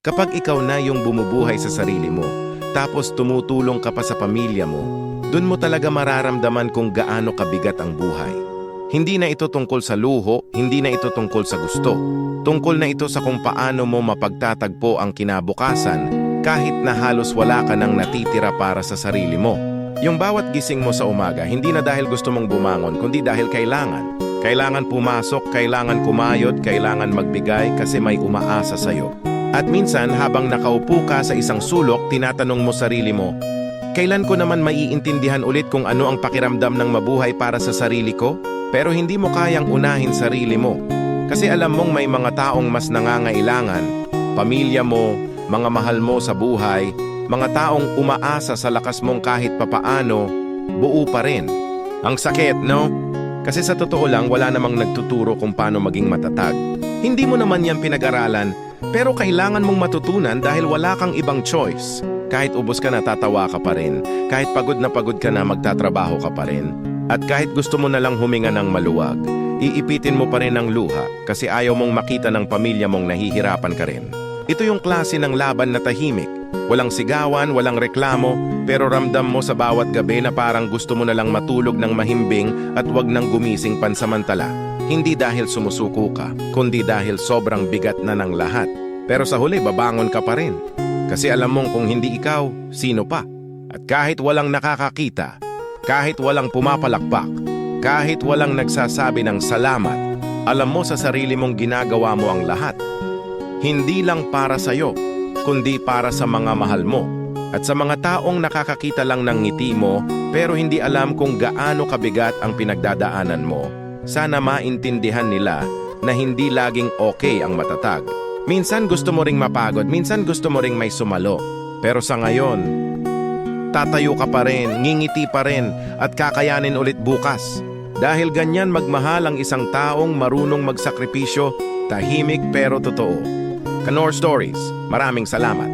Kapag ikaw na yung bumubuhay sa sarili mo, tapos tumutulong ka pa sa pamilya mo, dun mo talaga mararamdaman kung gaano kabigat ang buhay. Hindi na ito tungkol sa luho, hindi na ito tungkol sa gusto. Tungkol na ito sa kung paano mo mapagtatagpo ang kinabukasan kahit na halos wala ka nang natitira para sa sarili mo. Yung bawat gising mo sa umaga, hindi na dahil gusto mong bumangon, kundi dahil kailangan. Kailangan pumasok, kailangan kumayod, kailangan magbigay kasi may umaasa sa'yo. At minsan, habang nakaupo ka sa isang sulok, tinatanong mo sarili mo, Kailan ko naman maiintindihan ulit kung ano ang pakiramdam ng mabuhay para sa sarili ko? Pero hindi mo kayang unahin sarili mo. Kasi alam mong may mga taong mas nangangailangan, pamilya mo, mga mahal mo sa buhay, mga taong umaasa sa lakas mong kahit papaano, buo pa rin. Ang sakit, no? Kasi sa totoo lang, wala namang nagtuturo kung paano maging matatag. Hindi mo naman yan pinag-aralan, pero kailangan mong matutunan dahil wala kang ibang choice. Kahit ubos ka na, tatawa ka pa rin. Kahit pagod na pagod ka na, magtatrabaho ka pa rin. At kahit gusto mo na lang huminga ng maluwag, iipitin mo pa rin ang luha kasi ayaw mong makita ng pamilya mong nahihirapan ka rin. Ito yung klase ng laban na tahimik. Walang sigawan, walang reklamo, pero ramdam mo sa bawat gabi na parang gusto mo na lang matulog ng mahimbing at wag nang gumising pansamantala. Hindi dahil sumusuko ka, kundi dahil sobrang bigat na ng lahat. Pero sa huli, babangon ka pa rin. Kasi alam mong kung hindi ikaw, sino pa? At kahit walang nakakakita, kahit walang pumapalakpak, kahit walang nagsasabi ng salamat, alam mo sa sarili mong ginagawa mo ang lahat. Hindi lang para sa'yo, kundi para sa mga mahal mo. At sa mga taong nakakakita lang ng ngiti mo pero hindi alam kung gaano kabigat ang pinagdadaanan mo, sana maintindihan nila na hindi laging okay ang matatag. Minsan gusto mo ring mapagod, minsan gusto mo ring may sumalo. Pero sa ngayon, tatayo ka pa rin, ngingiti pa rin, at kakayanin ulit bukas. Dahil ganyan magmahal ang isang taong marunong magsakripisyo, tahimik pero totoo. Kanor Stories, maraming salamat.